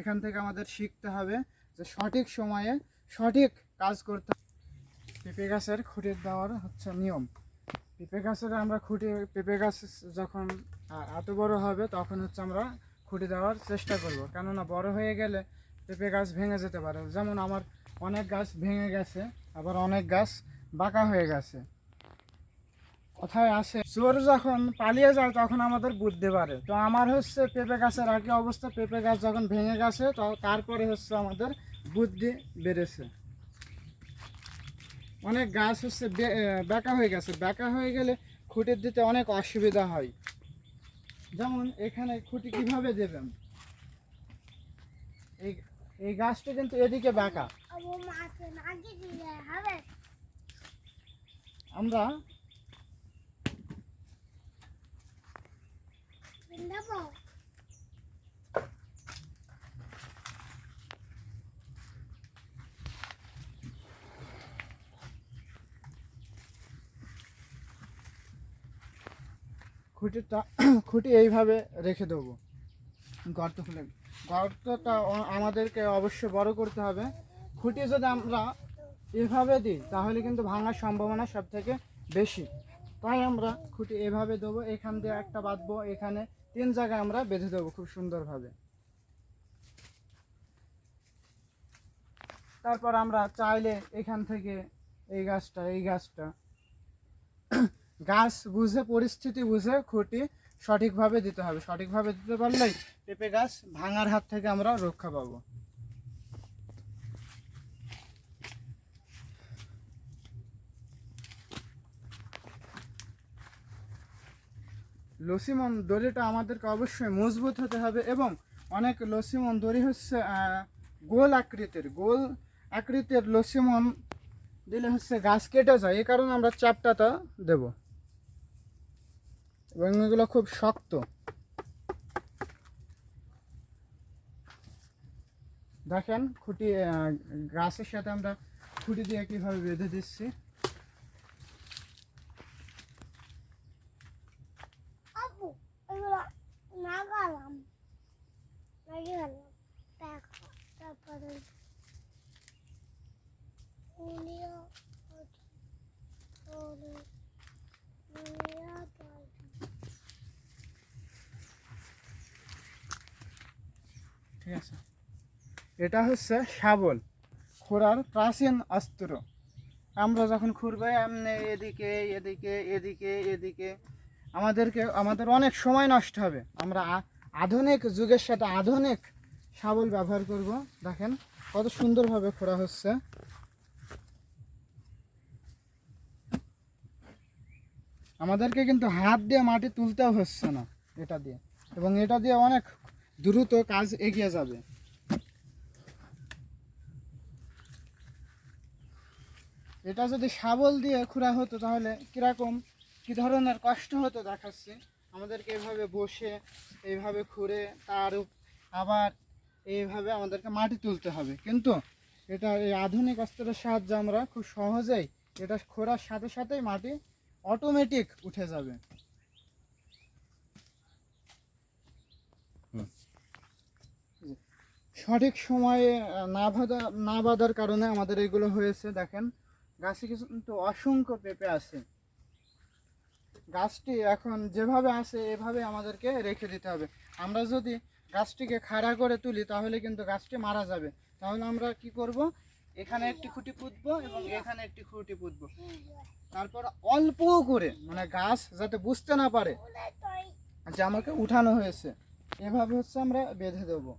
এখান থেকে আমাদের শিখতে হবে যে সঠিক সময়ে সঠিক কাজ করতে পেঁপে গাছের খুঁটি দেওয়ার হচ্ছে নিয়ম। পেঁপে গাছের আমরা খুঁটি পেঁপে গাছ যখন এত বড় হবে তখন হচ্ছে আমরা খুঁটি দেওয়ার চেষ্টা করব। কেননা বড় হয়ে গেলে পেঁপে গাছ ভেঙে যেতে পারে। যেমন আমার অনেক গাছ ভেঙে গেছে, আবার অনেক গাছ বাঁকা হয়ে গেছে। কোথায় আসে চোর যখন পালিয়ে যায় তখন আমাদের বুঝতে পারে। তো আমার হচ্ছে পেঁপে গাছের আগে অবস্থা পেঁপে গাছ যখন ভেঙে গেছে তো তারপরে হচ্ছে আমাদের বুদ্ধি বেড়েছে। অনেক গাছ হচ্ছে বেঁকা হয়ে গেছে। বেঁকা হয়ে গেলে খুঁটির দিতে অনেক অসুবিধা হয়। যেমন এখানে খুঁটি কীভাবে দেবেন? এই এই গাছটা কিন্তু এদিকে বাঁকা। আমরা খুঁটিটা, খুঁটি এইভাবে রেখে দেবো। গর্ত খুলে। গর্তটা আমাদেরকে অবশ্যই বড় করতে হবে। খুঁটি যদি আমরা এভাবে দিই, তাহলে কিন্তু ভাঙার সম্ভাবনা সব থেকে বেশি। তাই আমরা খুঁটি এভাবে দেবো, এখান দিয়ে একটা বাঁধবো, এখানে তিন জায়গায় আমরা বেঁধে দেবো খুব সুন্দরভাবে। তারপর আমরা চাইলে এখান থেকে এই গাছটা এই গাছটা, গাছ বুঝে, পরিস্থিতি বুঝে খুঁটি সঠিকভাবে দিতে হবে। সঠিকভাবে দিতে পারলেই পেঁপে গাছ ভাঙার হাত থেকে আমরা রক্ষা পাবো। লসিমন দড়িটা আমাদেরকে অবশ্যই মজবুত হতে হবে এবং অনেক লসিমন দড়ি হচ্ছে গোল আকৃতির গোল আকৃতির লসিমন দিলে হচ্ছে গাছ কেটে যায়। এই কারণে আমরা চাপটাটা দেব। এবং এগুলো খুব শক্ত। দেখেন খুঁটি গাছের সাথে আমরা খুঁটি দিয়ে কীভাবে বেঁধে দিচ্ছি। ঠিক আছে? এটা হচ্ছে শাবল, খোঁড়ার প্রাচীন অস্ত্র। আমরা যখন খুঁড়বে, এমনি এদিকে এদিকে এদিকে এদিকে, আমাদেরকে, আমাদের অনেক সময় নষ্ট হবে। আমরা আধুনিক যুগের সাথে আধুনিক শাবল ব্যবহার করব। দেখেন, কত সুন্দরভাবে খোঁড়া হচ্ছে। আমাদেরকে কিন্তু হাত দিয়ে মাটি তুলতেও হচ্ছে না, এটা দিয়ে। এবং এটা দিয়ে অনেক দ্রুত কাজ এগিয়ে যাবে। এটা যদি শাবল দিয়ে খুঁড়া হতো তাহলে কীরকম, কি ধরনের কষ্ট হতো দেখাচ্ছে? আমাদেরকে এইভাবে বসে এইভাবে খুঁড়ে, তার আবার এইভাবে আমাদেরকে মাটি তুলতে হবে। কিন্তু এটা এই আধুনিক অস্ত্রের সাহায্যে আমরা খুব সহজেই এটা খোঁড়ার সাথে সাথেই মাটি অটোমেটিক উঠে যাবে। সঠিক সময়ে না বাঁধা না বাঁধার কারণে আমাদের এগুলো হয়েছে, দেখেন। গাছে কিন্তু অসংখ্য পেঁপে আছে। গাছটি এখন যেভাবে আছে, এভাবে আমাদেরকে রেখে দিতে হবে। আমরা যদি গাছটিকে খাড়া করে তুলি, তাহলে কিন্তু গাছটি মারা যাবে। তাহলে আমরা কি করব? এখানে একটি খুঁটি পুঁতবো এবং এখানে একটি খুঁটি পুঁতবো। তারপর অল্প করে মানে গাছ যাতে বুঝতে না পারে, যে আমাকে উঠানো হয়েছে, এভাবে হচ্ছে আমরা বেঁধে দেবো।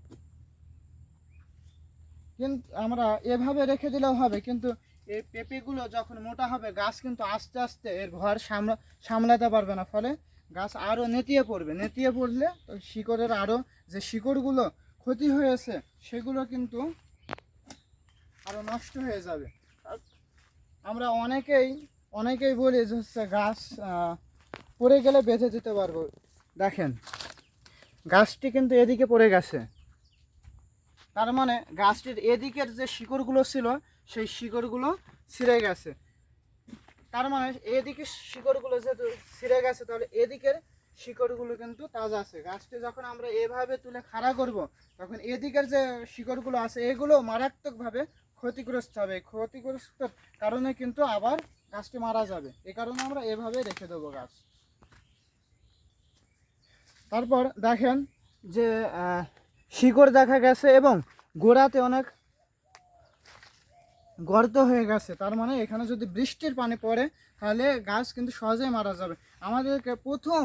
কিন্তু আমরা এভাবে রেখে দিলেও হবে, কিন্তু এই পেঁপেগুলো যখন মোটা হবে, গাছ কিন্তু আস্তে আস্তে এর ঘর সামলা, সামলাতে পারবে না। ফলে গাছ আরও নেতিয়ে পড়বে। নেতিয়ে পড়লে তো শিকড়ের আরও যে শিকড়গুলো ক্ষতি হয়েছে, সেগুলো কিন্তু আরও নষ্ট হয়ে যাবে। আমরা অনেকেই অনেকেই বলি যে হচ্ছে গাছ পড়ে গেলে বেঁধে দিতে পারব। দেখেন, গাছটি কিন্তু এদিকে পড়ে গেছে। তার মানে গাছটির এদিকের যে শিকড়গুলো ছিল, সেই শিকড়গুলো ছিঁড়ে গেছে। তার মানে এদিকে শিকড়গুলো যেহেতু ছিঁড়ে গেছে, তাহলে এদিকের শিকড়গুলো কিন্তু তাজা আছে। গাছটি যখন আমরা এভাবে তুলে খাড়া করব, তখন এদিকের যে শিকড়গুলো আছে, এগুলো মারাত্মকভাবে ক্ষতিগ্রস্ত হবে। ক্ষতিগ্রস্ত কারণে কিন্তু আবার গাছটি মারা যাবে। এ কারণে আমরা এভাবে রেখে দেবো গাছ। তারপর দেখেন যে শিকড় দেখা গেছে এবং গোড়াতে অনেক গর্ত হয়ে গেছে। তার মানে এখানে যদি বৃষ্টির পানি পড়ে, তাহলে গাছ কিন্তু সহজেই মারা যাবে। আমাদেরকে প্রথম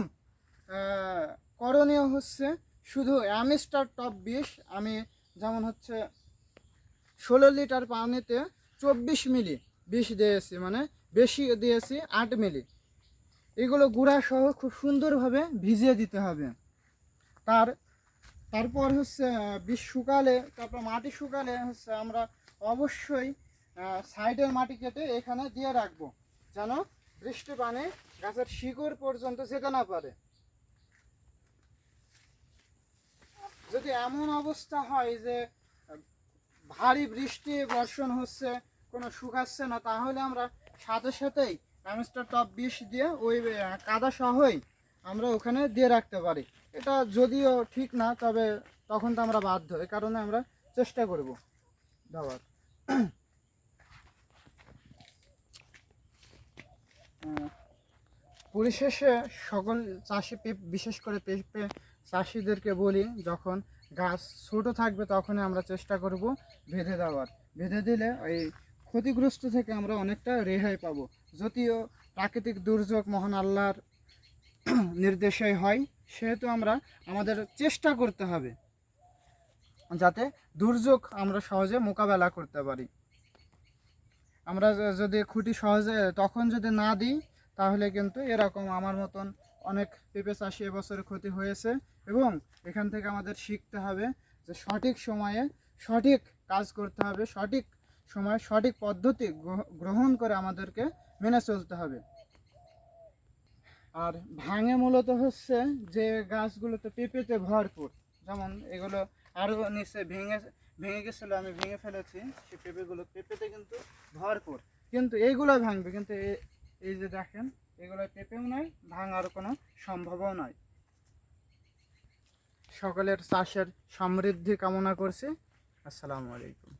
করণীয় হচ্ছে শুধু অ্যামিস্টার টপ বিষ। আমি যেমন হচ্ছে ষোলো লিটার পানিতে চব্বিশ মিলি বিষ দিয়েছি মানে বেশি দিয়েছি আট মিলি। এগুলো গুঁড়া সহ খুব সুন্দরভাবে ভিজিয়ে দিতে হবে। তার তারপর হচ্ছে বীজ শুকালে, তারপর মাটি শুকালে হচ্ছে আমরা অবশ্যই সাইডের মাটি কেটে এখানে দিয়ে রাখব, যেন বৃষ্টি পানি গাছের শিকড় পর্যন্ত যেতে না পারে। যদি এমন অবস্থা হয় যে, ভারী বৃষ্টি, বর্ষণ হচ্ছে, কোনো শুকাচ্ছে না, তাহলে আমরা সাথে সাথেই অ্যামিস্টার টপ বিষ দিয়ে ওই কাদা সহই আমরা ওখানে দিয়ে রাখতে পারি। এটা যদিও ঠিক না, তবে তখন তো আমরা বাধ্য এই কারণে আমরা চেষ্টা করব দেওয়ার। পরিশেষে সকল চাষি বিশেষ করে পেঁপে চাষিদেরকে বলি, যখন গাছ ছোট থাকবে তখনই আমরা চেষ্টা করব বেঁধে দেওয়ার। বেঁধে দিলে ওই ক্ষতিগ্রস্ত থেকে আমরা অনেকটা রেহাই পাবো। যদিও প্রাকৃতিক দুর্যোগ, মহান আল্লাহর নির্দেশে হয়, সেহেতু আমরা আমাদের চেষ্টা করতে হবে যাতে দুর্যোগ আমরা সহজে মোকাবেলা করতে পারি। আমরা যদি খুঁটি সহজে, তখন যদি না দিই, তাহলে কিন্তু এরকম আমার মতন অনেক পেঁপে চাষি এবছরে ক্ষতি হয়েছে এবং এখান থেকে আমাদের শিখতে হবে যে সঠিক সময়ে সঠিক কাজ করতে হবে, সঠিক সময়ে সঠিক পদ্ধতি গ্রহণ করে আমাদেরকে মেনে চলতে হবে। আর ভাঙে মূলত হচ্ছে যে গাছগুলোতে পেঁপেতে ভরপুর। যেমন এগুলো আরও নিচে ভেঙে ভেঙে গেছিল, আমি ভেঙে ফেলেছি, সেই পেঁপেগুলো পেঁপেতে কিন্তু ভরপুর। কিন্তু এইগুলো ভাঙবে, কিন্তু এই যে দেখেন, এগুলো পেঁপেও নয় ভাঙার কোনো সম্ভবও নয় সকলের চাষের সমৃদ্ধি কামনা করছি। আসসালামু আলাইকুম।